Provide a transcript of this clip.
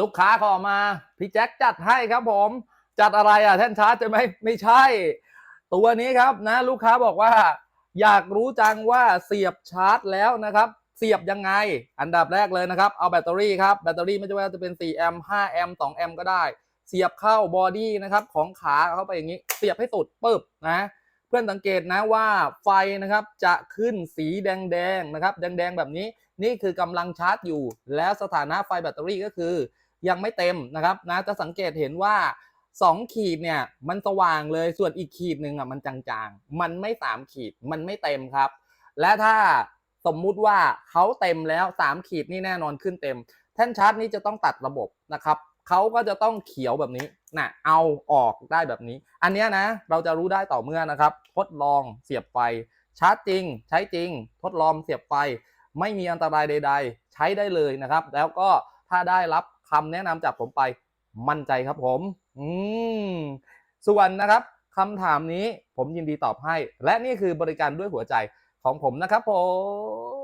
ลูกค้าขอมา พี่แจ็คจัดให้ครับผม จัดอะไรอะแท่นชาร์จจะไหมไม่ใช่ ตัวนี้ครับนะลูกค้าบอกว่า อยากรู้จังว่าเสียบชาร์จแล้วนะครับ เสียบยังไง อันดับแรกเลยนะครับ เอาแบตเตอรี่ครับแบตเตอรี่ไม่ว่าจะเป็น4แอมป์5แอมป์2แอมป์ก็ได้ เสียบเข้าบอดี้นะครับของขาเข้าไปอย่างนี้ เสียบให้สุดปึ๊บนะเพื่อนสังเกตนะว่าไฟนะครับจะขึ้นสีแดงๆนะครับ แดงๆแบบนี้นี่คือกำลังชาร์จอยู่ แล้วสถานะไฟแบตเตอรี่ก็คือ ยังไม่เต็มนะครับนะจะสังเกตเห็นว่า 2 ขีดเนี่ยมันสว่างเลยส่วนอีกขีดหนึ่งอะมันจางๆ มันไม่ 3 ขีดมันไม่เต็มครับ และถ้าสมมุติว่าเขาเต็มแล้ว 3 ขีดนี่แน่นอนขึ้นเต็ม แท่นชาร์จนี้จะต้องตัดระบบนะครับเขาก็จะต้องเขียวแบบนี้นะเอาออกได้แบบนี้ อันนี้นะเราจะรู้ได้ต่อเมื่อนะครับ ทดลองเสียบไฟชาร์จจริง ใช้จริง ทดลองเสียบไฟ ไม่มีอันตรายใด ๆ ใช้ได้เลยนะครับ แล้วก็ถ้าได้รับ คำแนะนำจากผมไปมั่นใจครับผม อืมส่วนนะครับคำถามนี้ผมยินดีตอบให้ และนี่คือบริการด้วยหัวใจของผมนะครับผม